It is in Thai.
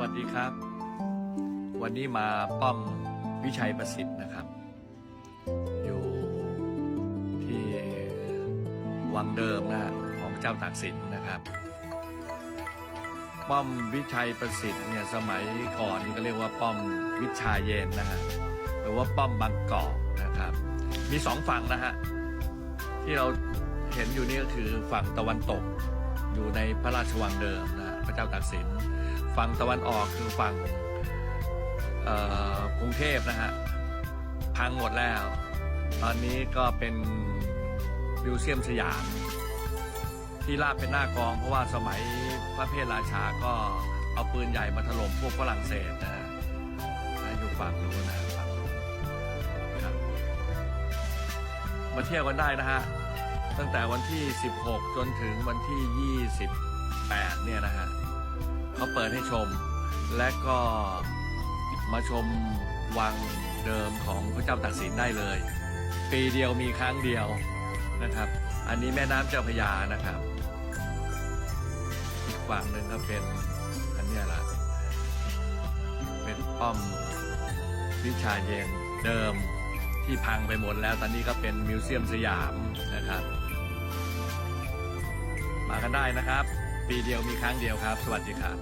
วัสดีครับ วันนี้มาป้อมวิชัยประสิทธิ์นะครับ อยู่ที่วังเดิมนะของเจ้าตากสินนะครับ ป้อมวิชัยประสิทธิ์เนี่ยสมัยก่อนนี่ก็เรียกว่าป้อมวิชาเยนนะฮะหรือว่าป้อมบางกอกนะครับ มีสองฝั่งนะฮะที่เราเห็นอยู่นี่ก็คือฝั่งตะวันตกอยู่ในพระราชวังเดิมนะ พระเจ้าตากสิน ฝั่งตะวันออกคือฝั่งกรุงเทพนะฮะพังหมดแล้ว ตอนนี้ก็เป็นมิวเซียมสยาม ที่ราบเป็นหน้ากอง เพราะว่าสมัยพระเพทราชาก็เอาปืนใหญ่มาถล่มพวกฝรั่งเศสนะฮะอยู่ฝั่งนู้นนะฝั่งนู้นครับมาเที่ยวกันได้นะฮะตั้งแต่วันที่ 16 จนถึงวันที่28 เนี่ยนะฮะเขาเปิดให้ชม และก็มาชมวังเดิมของพระเจ้าตากสินได้เลย ปีเดียวมีครั้งเดียวนะครับ อันนี้แม่น้ำเจ้าพยานะครับอีกฝั่งหนึ่งก็เป็นอันเนี้ยละเป็นป้อมวิชาเย็นเดิมที่พังไปหมดแล้วตอนนี้ก็เป็นมิวเซียมสยามนะครับ มากันได้นะครับ ปีเดียวมีครั้งเดียวครับ สวัสดีครับ